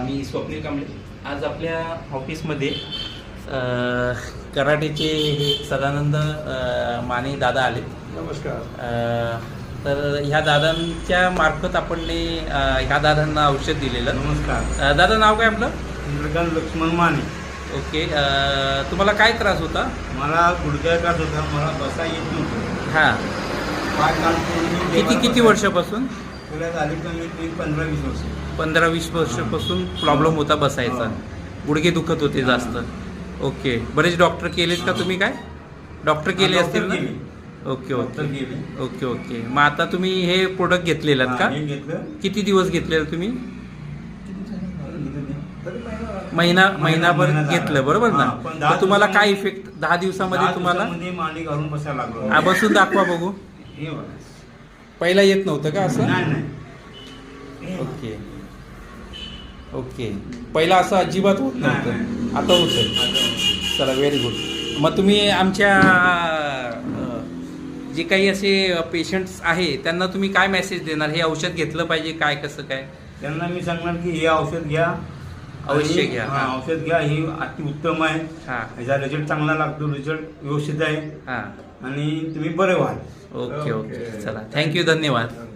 मी स्वप्नील कांबळे. आज आपल्या ऑफिसमध्ये कराटेचे हे सदानंद अ, माने दादा आले. नमस्कार. तर ह्या दादांच्या मार्फत आपण ने, अ, ह्या दादांना औषध दिलेलं. नमस्कार. अ, दादा नाव काय आपलं? इंद्रकांत लक्ष्मण माने. ओके. अ, तुम्हाला काय त्रास होता? मला गुडघ्या त्रास होता मला बसा येत नव्हतं. हां. पाय किती किती. वर्षापासून? झाली कमी पंधरा वीस वर्ष. पंधरा वीस वर्षापासून प्रॉब्लेम होता बसायचा. गुडघे दुखत होते. जास्त. ओके बरेच डॉक्टर केलेत का. तुम्ही काय? डॉक्टर केले असतील ना. ओके ओके ओके ओके मग आता तुम्ही हे प्रोडक्ट घेतलेलं हा, का? किती दिवस घेतलेलं तुम्ही? महिना महिना- महिनाभर. घेतलं बरोबर ना? तुम्हाला काय इफेक्ट दहा दिवसामध्ये तुम्हाला? बसून दाखवा बघा. पहिला येत नव्हतं का असं? नाही. ओके. ओके. पहिला असं अजिबात होत नव्हतं. आता होतं चला व्हेरी गुड मग तुम्ही आमच्या अ, जे काही असे पेशंट्स आहे त्यांना तुम्ही काय मेसेज देणार? हे औषध घेतलं पाहिजे काय कसं काय? त्यांना मी सांगणार की हे औषध घ्या. अवश्य घ्या, हा, हा. औषध घ्या ही अति उत्तम आहे. हां. ह्याचा रिझल्ट चांगला लागतो रिझल्ट व्यवस्थित आहे. हां. आणि तुम्ही बरे व्हाल. Okay okay. चला. थँक्यू धन्यवाद.